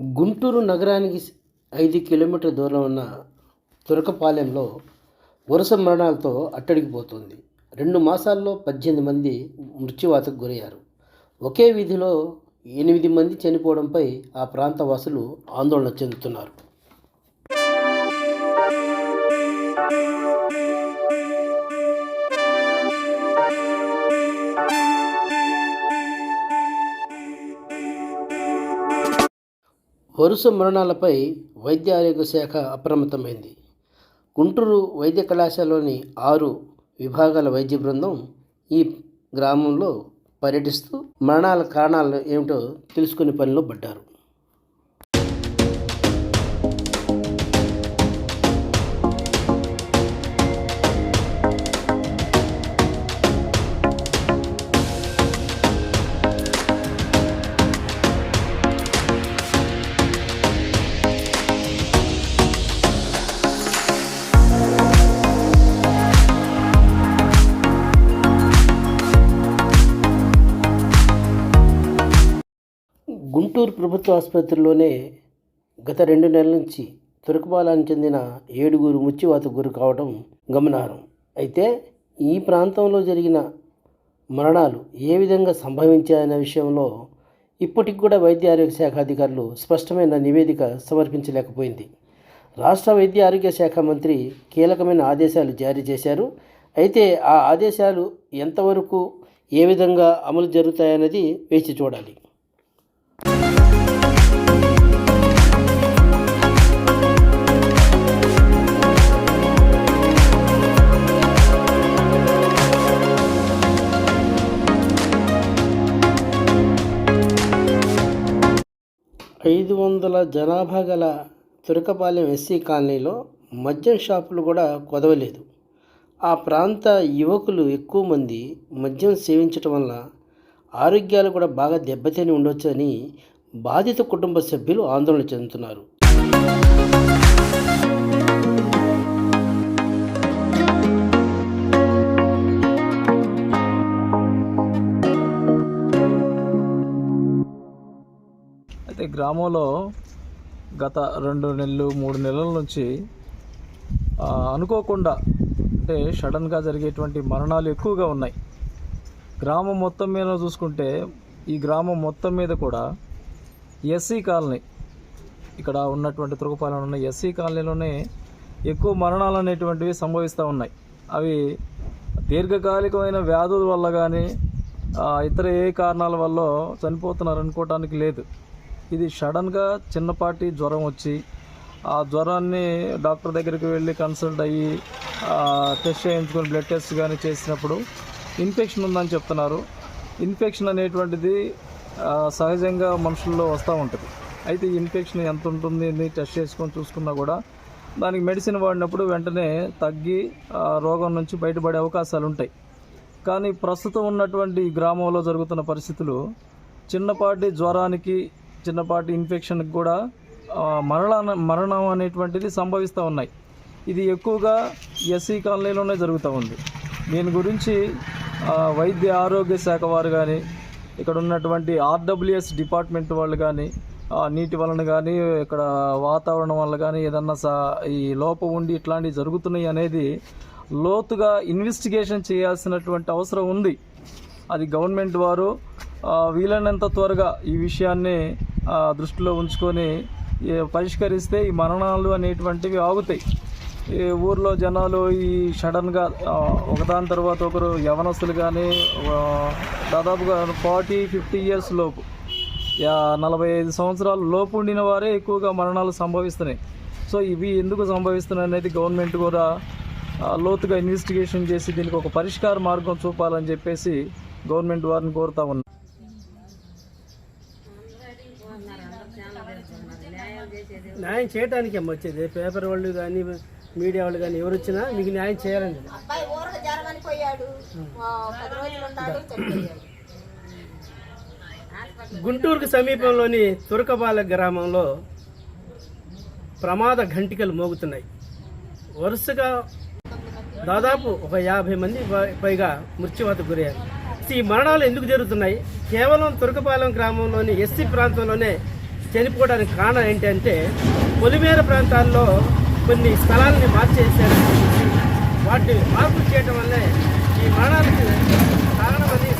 గుంటూరు నగరానికి ఐదు కిలోమీటర్ల దూరం ఉన్న తురకపాలెంలో వరుస మరణాలతో అట్టడిగిపోతుంది రెండు మాసాల్లో పద్దెనిమిది మంది మృత్యువాతకు గురయ్యారు. ఒకే వీధిలో ఎనిమిది మంది చనిపోవడంపై ఆ ప్రాంత వాసులు ఆందోళన చెందుతున్నారు. వరుస మరణాలపై వైద్య ఆరోగ్య శాఖ అప్రమత్తమైంది. గుంటూరు వైద్య కళాశాలలోని ఆరు విభాగాల వైద్య బృందం ఈ గ్రామంలో పర్యటిస్తూ మరణాల కారణాలు ఏమిటో తెలుసుకునే పనిలో పడ్డారు. గుంటూరు ప్రభుత్వ ఆసుపత్రిలోనే గత రెండు నెలల నుంచి తురకబాలానికి చెందిన ఏడుగురు మృత్యువాత గురి కావడం గమనార్హం. అయితే ఈ ప్రాంతంలో జరిగిన మరణాలు ఏ విధంగా సంభవించాయనే విషయంలో ఇప్పటికి కూడా వైద్య ఆరోగ్య శాఖ అధికారులు స్పష్టమైన నివేదిక సమర్పించలేకపోయింది. రాష్ట్ర వైద్య ఆరోగ్య శాఖ మంత్రి కీలకమైన ఆదేశాలు జారీ చేశారు. అయితే ఆ ఆదేశాలు ఎంతవరకు ఏ విధంగా అమలు జరుగుతాయన్నది వేచి చూడాలి. ఐదు వందల జనాభా గల తురకపాలెం ఎస్సీ కాలనీలో మద్యం షాపులు కూడా కొదవలేదు. ఆ ప్రాంత యువకులు ఎక్కువ మంది మద్యం సేవించటం వల్ల ఆరోగ్యాలు కూడా బాగా దెబ్బతిని ఉండొచ్చని బాధిత కుటుంబ సభ్యులు ఆందోళన చెందుతున్నారు. అయితే గ్రామంలో గత రెండు నెలలు మూడు నెలల నుంచి అనుకోకుండా అంటే సడన్గా జరిగేటువంటి మరణాలు ఎక్కువగా ఉన్నాయి. గ్రామం మొత్తం మీద చూసుకుంటే ఈ గ్రామం మొత్తం మీద కూడా ఎస్సీ కాలనీ. ఇక్కడ ఉన్నటువంటి తురకపాలెం ఉన్న ఎస్సీ కాలనీలోనే ఎక్కువ మరణాలు అనేటువంటివి సంభవిస్తూ ఉన్నాయి. అవి దీర్ఘకాలికమైన వ్యాధుల వల్ల కానీ ఇతర ఏ కారణాల వల్ల చనిపోతున్నారు అనుకోవటానికి లేదు. ఇది సడన్గా చిన్నపాటి జ్వరం వచ్చి ఆ జ్వరాన్ని డాక్టర్ దగ్గరికి వెళ్ళి కన్సల్ట్ అయ్యి టెస్ట్ చేయించుకొని బ్లడ్ టెస్ట్ కానీ చేసినప్పుడు ఇన్ఫెక్షన్ ఉందని చెప్తున్నారు. ఇన్ఫెక్షన్ అనేటువంటిది సహజంగా మనుషుల్లో వస్తూ ఉంటుంది. అయితే ఈ ఇన్ఫెక్షన్ ఎంత ఉంటుంది అని టెస్ట్ చేసుకొని చూసుకున్నా కూడా దానికి మెడిసిన్ వాడినప్పుడు వెంటనే తగ్గి ఆ రోగం నుంచి బయటపడే అవకాశాలు ఉంటాయి. కానీ ప్రస్తుతం ఉన్నటువంటి గ్రామంలో జరుగుతున్న పరిస్థితులు చిన్నపాటి జ్వరానికి చిన్నపాటి ఇన్ఫెక్షన్కి కూడా మరణ మరణం అనేటువంటిది సంభవిస్తూ ఉన్నాయి. ఇది ఎక్కువగా ఎస్సీ కాలనీలోనే జరుగుతూ ఉంది. దీని గురించి వైద్య ఆరోగ్య శాఖ వారు కానీ ఇక్కడ ఉన్నటువంటి ఆర్డబ్ల్యూఎస్ డిపార్ట్మెంట్ వాళ్ళు కానీ నీటి వలన కానీ ఇక్కడ వాతావరణం వల్ల కానీ ఏదన్నా సా ఈ లోపం ఉండి ఇట్లాంటివి జరుగుతున్నాయి అనేది లోతుగా ఇన్వెస్టిగేషన్ చేయాల్సినటువంటి అవసరం ఉంది. అది గవర్నమెంట్ వారు వీలైనంత త్వరగా ఈ విషయాన్ని దృష్టిలో ఉంచుకొని పరిష్కరిస్తే ఈ మరణాలు అనేటువంటివి ఆగుతాయి. ఈ ఊర్లో జనాలు ఈ సడన్గా ఒకదాని తర్వాత ఒకరు యవనస్తులు కానీ దాదాపుగా ఫార్టీ ఫిఫ్టీ ఇయర్స్ లోపు నలభై ఐదు సంవత్సరాల లోపు ఉండిన వారే ఎక్కువగా మరణాలు సంభవిస్తున్నాయి. సో ఇవి ఎందుకు సంభవిస్తున్నాయి అనేది గవర్నమెంట్ కూడా లోతుగా ఇన్వెస్టిగేషన్ చేసి దీనికి ఒక పరిష్కార మార్గం చూపాలని చెప్పేసి గవర్నమెంట్ వారిని కోరుతా ఉన్నాం. న్యాయం చేయడానికి అమ్మ వచ్చేది. పేపర్ వాళ్ళు కానీ మీడియా వాళ్ళు కానీ ఎవరు వచ్చినా మీకు న్యాయం చేయాలండి అబ్బాయి ఊరక జరగని పోయాడు ఆ, పది రోజులు ఉన్నాడు చనిపోయాడు. గుంటూరుకు సమీపంలోని తురకపాల గ్రామంలో ప్రమాద ఘంటికలు మోగుతున్నాయి. వరుసగా దాదాపు ఒక యాభై మంది పైగా మృత్యువాతకు గురయ్యారు. ఈ మరణాలు ఎందుకు జరుగుతున్నాయి? కేవలం తురకపాలెం గ్రామంలోని ఎస్సీ ప్రాంతంలోనే చనిపోవడానికి కారణం ఏంటంటే పొలిమేర ప్రాంతాల్లో కొన్ని స్థలాలని మార్చేసారని చెప్పేసి వాటిని మార్పు చేయడం వల్లే ఈ మరణానికి కారణమని